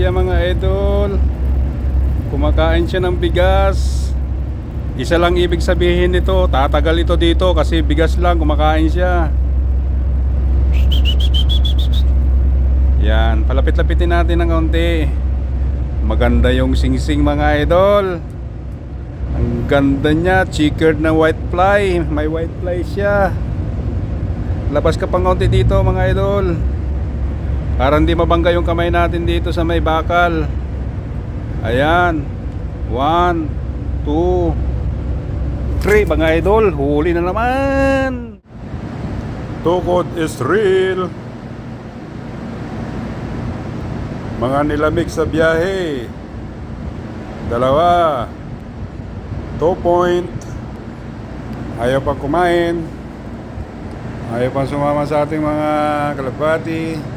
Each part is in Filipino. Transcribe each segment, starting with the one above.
siya mga idol. Kumakain siya ng bigas. Isa lang ibig sabihin nito, tatagal ito dito kasi bigas lang kumakain siya. Yan, palapit-lapitin natin ng kaunti. Maganda yung singsing mga idol. Ang ganda niya, checkered na white fly. May white fly siya. Labas ka pang kaunti dito mga idol. Para hindi mabangga yung kamay natin dito sa may bakal. Ayan. One, two, three mga idol. Huli na naman. Tukod is real. Mga nilamig sa biyahe. Dalawa. Two point. Ayaw pa kumain. Ayaw pang sumama sa ating mga kalapati.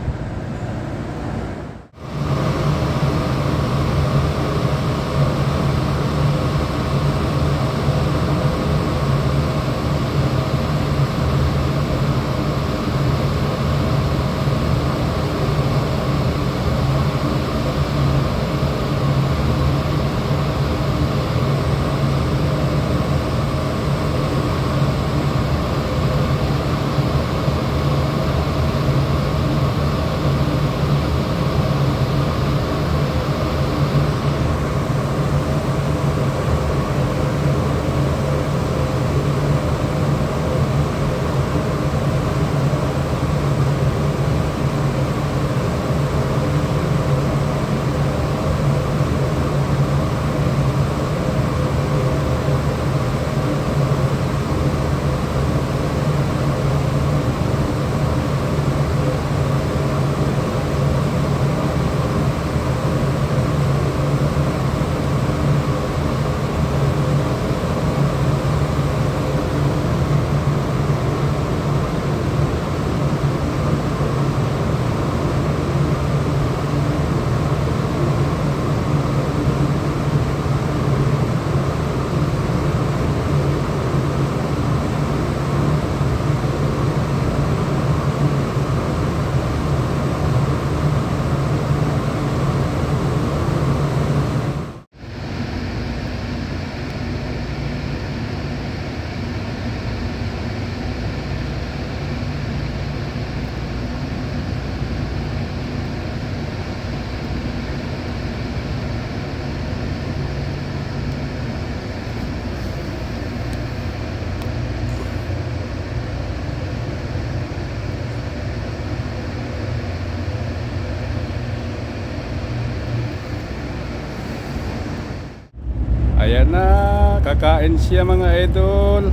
Ayan na, kakain siya mga idol.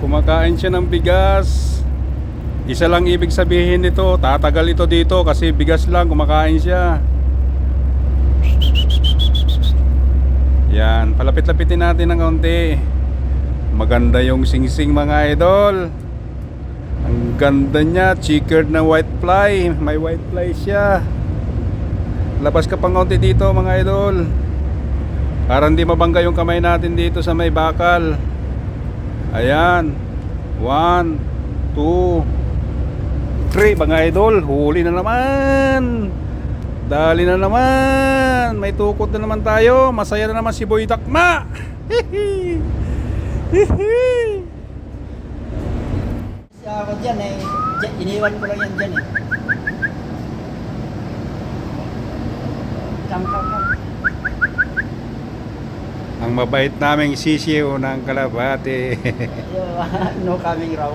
Kumakain siya ng bigas. Isa lang ibig sabihin nito, tatagal ito dito kasi bigas lang kumakain siya. Yan, palapit-lapitin natin ng kaunti. Maganda yung singsing mga idol. Ang ganda niya, checkered na white fly. May white fly siya. Labas ka pang kaunti dito mga idol. Para hindi mabangga yung kamay natin dito sa may bakal. Ayan. One, two, three mga idol. Huli na naman. Dali na naman. May tukot na naman tayo. Masaya na naman si Boy Dakma. Hihi. Hihi. Ako dyan eh, iniwan ko lang yan dyan eh. Come, come, come. Ang mabait naming sisiyo ng kalabate. No coming raw.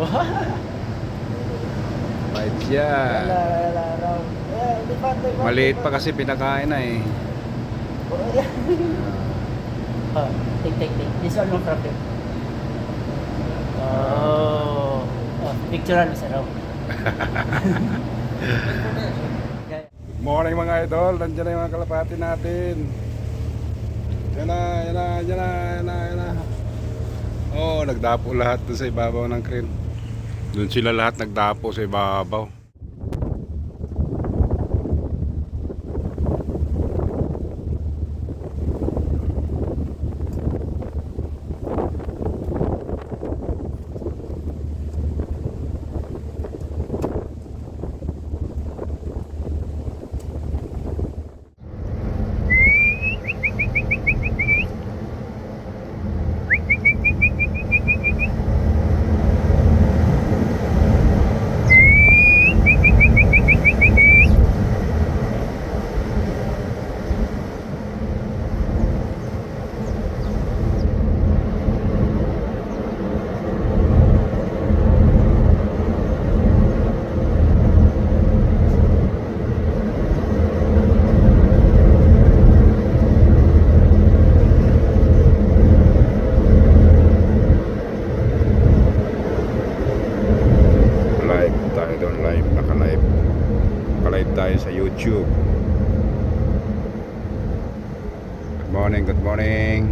Mabait siya. Wala, wala raw. Eh, di ba, di ba, Maliit di pa kasi pinakain na eh. oh, take, take, take. This one no problem. Oh, oh picturean mo sa raw. Good morning mga idol, nandiyan na yung mga kalapati natin. Yan na, yan na, yan na, yan na, yan na. Oh, nagdapo lahat dun sa ibabaw ng crane. Doon sila lahat nagdapo sa ibabaw. tayo doon live. Nakalive nakalive tayo sa youtube. Good morning good morning.